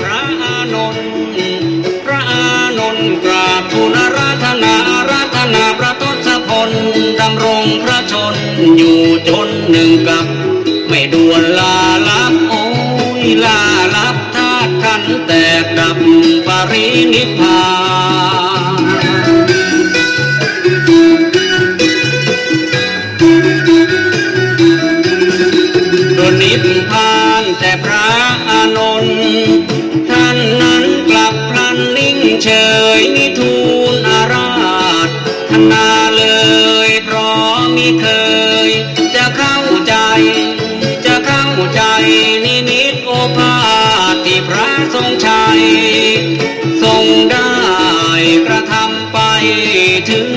พระอานนท์พระอานนท์กราบทูลรัตนารัตนาพระทศพลดำรงพระชนอยู่ชนหนึ่งกับ ไม่ด่วนลาลับโอ้ยลาลับธาตุขันแตกดับปรินิพพานริพพานแต่พระ เฉยมิทูลอาราธธนาเลยเพราะมิเคย จะเข้าใจ จะเข้าใจนิมิตโอภาสที่พระทรงชัย ทรงได้กระทำไปถึง